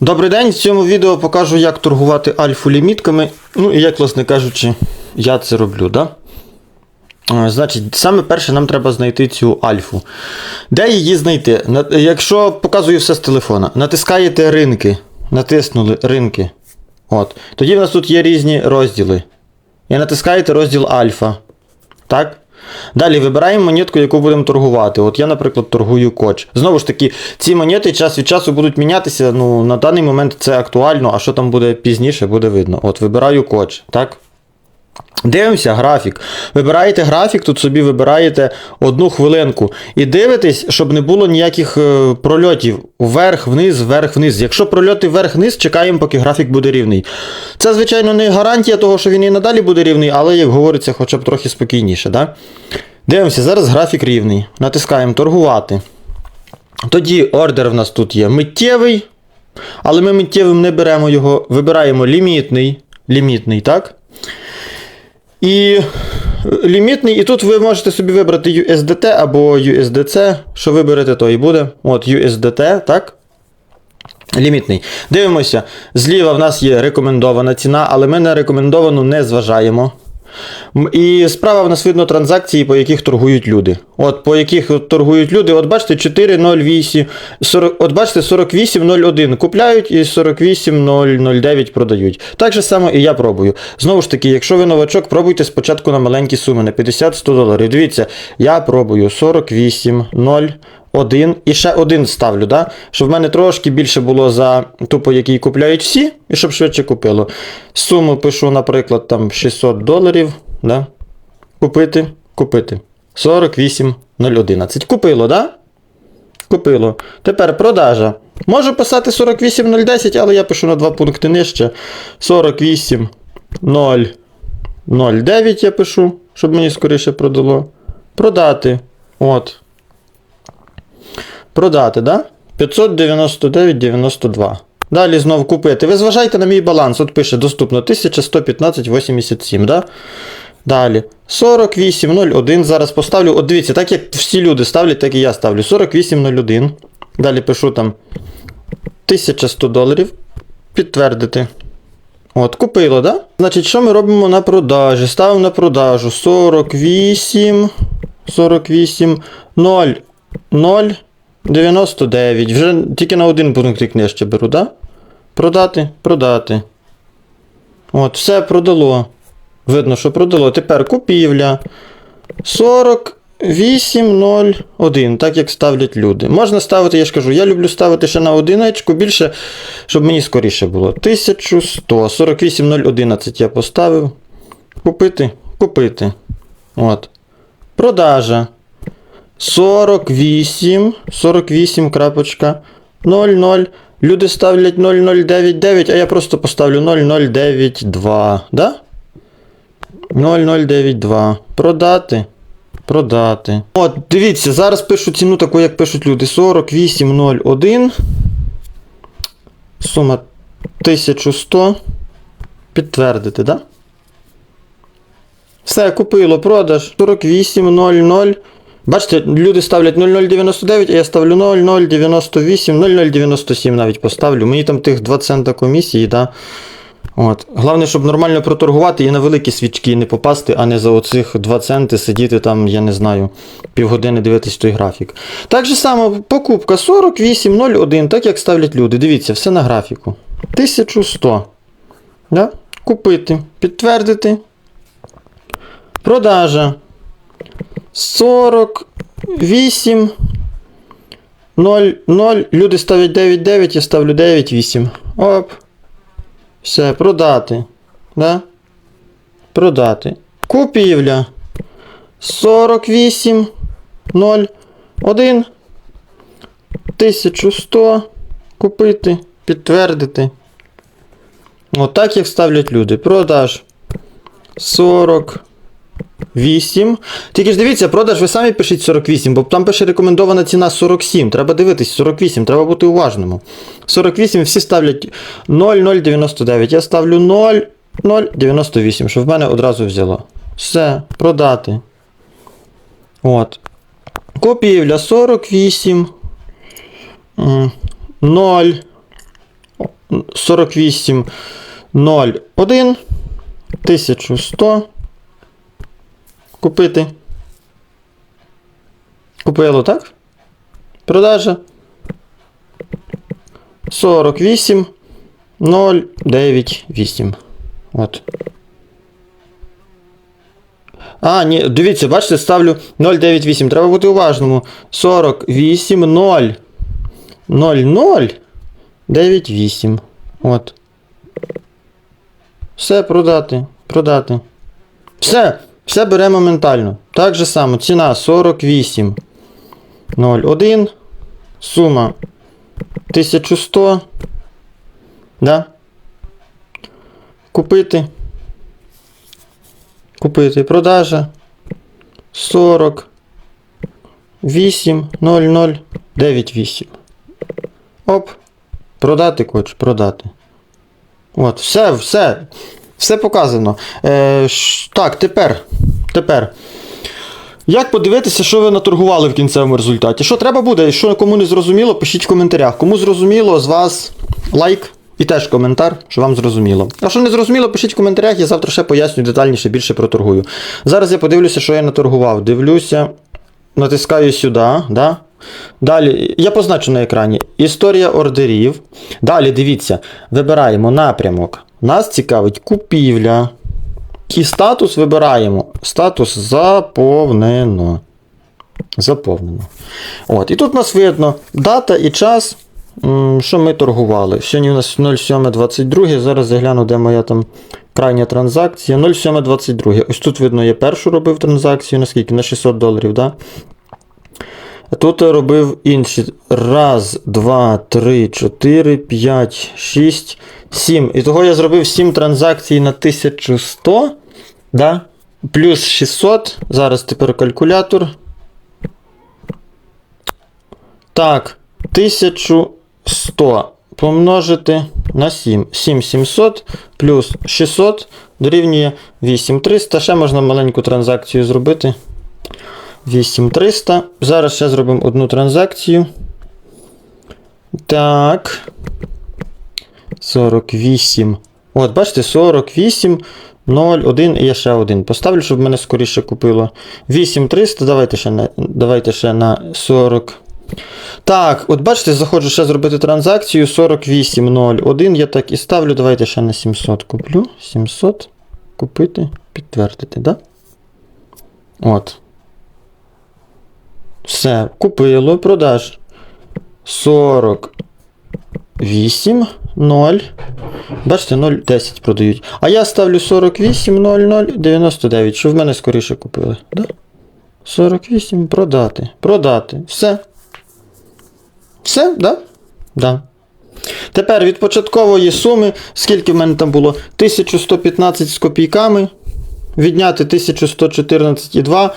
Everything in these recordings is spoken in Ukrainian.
Добрий день, в цьому відео покажу, як торгувати альфу лімітками. Ну і як, власне кажучи, я це роблю, да? Е, Значить, саме перше нам треба знайти цю альфу. Де її знайти? Якщо показую все з телефона, натискаєте ринки. Натиснули ринки. От. Тоді в нас тут є різні розділи. І натискаєте розділ альфа. Так? Далі вибираємо монетку, яку будемо торгувати. От я, наприклад, торгую коч. Знову ж таки, ці монети час від часу будуть мінятися. Ну, на даний момент це актуально, а що там буде пізніше, буде видно. От вибираю коч, так? Дивимося графік. Вибираєте графік, тут собі вибираєте одну хвилинку. І дивитесь, щоб не було ніяких е, прольотів. Вверх, вниз, вверх, вниз. Якщо прольоти вверх-вниз, чекаємо, поки графік буде рівний. Це, звичайно, не гарантія того, що він і надалі буде рівний, але, як говориться, хоча б трохи спокійніше. Да? Дивимося, зараз графік рівний. Натискаємо торгувати. Тоді ордер в нас тут є миттєвий, але ми миттєвим не беремо його, вибираємо лімітний. Лімітний, так? І лімітний, і тут ви можете собі вибрати USDT або USDC. Що виберете, то і буде. От USDT, так? Лімітний. Дивимося. Зліва в нас є рекомендована ціна, але ми на рекомендовану не зважаємо. І справа в нас видно транзакції, по яких торгують люди. От по яких торгують люди, от бачите, 4,08, 40, от бачите, 48,01 купляють і 48,009 продають. Так же само і я пробую. Знову ж таки, якщо ви новачок, пробуйте спочатку на маленькі суми, на 50-100 доларів. Дивіться, я пробую 48,01 і ще один ставлю, да? щоб в мене трошки більше було за ту, по якій купляють всі, і щоб швидше купило. Суму пишу, наприклад, там 600 доларів. Да? Купити, купити. 48,011. Купило, да? Купило. Тепер продажа. Можу писати 48,010, але я пишу на два пункти нижче. 48,009 я пишу, щоб мені скоріше продало. Продати. От. Продати, да? 599,92. Далі знов купити. Ви зважайте на мій баланс. От пише доступно 1115,87, да? Далі. 48,01. Зараз поставлю. От дивіться, так як всі люди ставлять, так і я ставлю. 48,01. Далі пишу там 1100 доларів. Підтвердити. От, купило, да? Значить, що ми робимо на продажі? Ставимо на продажу 48, 48, 0, 0, 99. Вже тільки на один пункт нижче беру, да? Продати, продати. От, все продало. Видно, що продало. Тепер купівля. 48,01, так як ставлять люди. Можна ставити, я ж кажу, я люблю ставити ще на одиничку більше, щоб мені скоріше було. 1100, 48,011 я поставив. Купити, купити. От. Продажа. 48, 48 крапочка 00. Люди ставлять 0099, а я просто поставлю 0092. Да? 0092. Продати. Продати. От, дивіться, зараз пишу ціну таку, як пишуть люди. 4801. Сума 1100. Підтвердити, да? Все, купило, продаж. 4800. Бачите, люди ставлять 0099, а я ставлю 0098, 0097 навіть поставлю. Мені там тих 2 цента комісії, да. От. Головне, щоб нормально проторгувати і на великі свічки не попасти, а не за оцих 2 центи сидіти там, я не знаю, півгодини дивитись той графік. Так же само, покупка 48,01, так як ставлять люди. Дивіться, все на графіку. 1100. Да? Купити, підтвердити. Продажа. 48. 0, 0. Люди ставлять 9,9, я ставлю 9,8. Оп. Все, продати. Да? Продати. Купівля. 48. 0. 1. 1100. Купити. Підтвердити. Отак як ставлять люди. Продаж. 40. 8. Тільки ж дивіться, продаж ви самі пишіть 48, бо там пише рекомендована ціна 47. Треба дивитись 48, треба бути уважним. 48 всі ставлять 0,099. Я ставлю 0,098, щоб в мене одразу взяло. Все, продати. От. Купівля 48. м, 0. 48,01. 1100. Купити. Купило, так? Продажа. 48 098. От. А, ні, дивіться, бачите, ставлю 098. Треба бути уважному. 48 0 0 0 98. От. Все продати. Продати. Все. Все бере моментально. Так же само. Ціна 48 01. Сума 1100. Да? Купити. Купити. Продажа. 40. 8 00 98. Оп. Продати хоч, продати. От, все, все. Все показано. Е, ш- так, тепер. Тепер. Як подивитися, що ви наторгували в кінцевому результаті? Що треба буде? Що кому не зрозуміло, пишіть в коментарях. Кому зрозуміло, з вас лайк і теж коментар, що вам зрозуміло. А що не зрозуміло, пишіть в коментарях, я завтра ще поясню детальніше, більше проторгую. Зараз я подивлюся, що я наторгував. Дивлюся, натискаю сюди, да? Далі, я позначу на екрані. Історія ордерів. Далі дивіться, вибираємо напрямок. Нас цікавить купівля. І статус вибираємо. Статус заповнено. Заповнено. От. І тут у нас видно дата і час, що ми торгували. Сьогодні у нас 07.22. Зараз я гляну, де моя там крайня транзакція. 07.22. Ось тут видно, я першу робив транзакцію, наскільки? На 600 доларів, да? Тут я робив інші. Раз, два, три, чотири, п'ять, шість, сім. І того я зробив 7 транзакцій на 1100. Да? Плюс 600. Зараз тепер калькулятор. Так, 1100 помножити на 7. 7700 плюс 600 дорівнює 8300. Ще можна маленьку транзакцію зробити. 8300. Зараз ще зробимо одну транзакцію. Так. 48. От, бачите, 48, 0, 1 і я ще один. Поставлю, щоб мене скоріше купило. 8300, давайте ще на, давайте ще на 40. Так, от бачите, заходжу ще зробити транзакцію 48,01. Я так і ставлю. Давайте ще на 700 куплю. 700. Купити, підтвердити, да? От. Все, купило, продаж. 48, 0. Бачите, 0, 10 продають. А я ставлю 48, 0, 0, 99, що в мене скоріше купили. Да? 48, продати. Продати. Все. Все, да? Да. Тепер від початкової суми, скільки в мене там було? 1115 з копійками. Відняти 1114,2.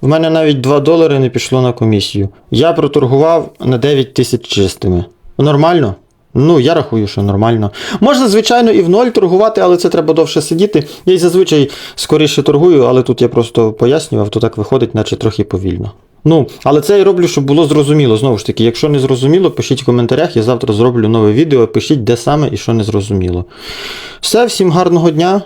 В мене навіть 2 долари не пішло на комісію. Я проторгував на 9 тисяч чистими. Нормально? Ну, я рахую, що нормально. Можна, звичайно, і в ноль торгувати, але це треба довше сидіти. Я й зазвичай скоріше торгую, але тут я просто пояснював, то так виходить, наче трохи повільно. Ну, але це я роблю, щоб було зрозуміло. Знову ж таки, якщо не зрозуміло, пишіть в коментарях, я завтра зроблю нове відео, пишіть, де саме і що не зрозуміло. Все, всім гарного дня.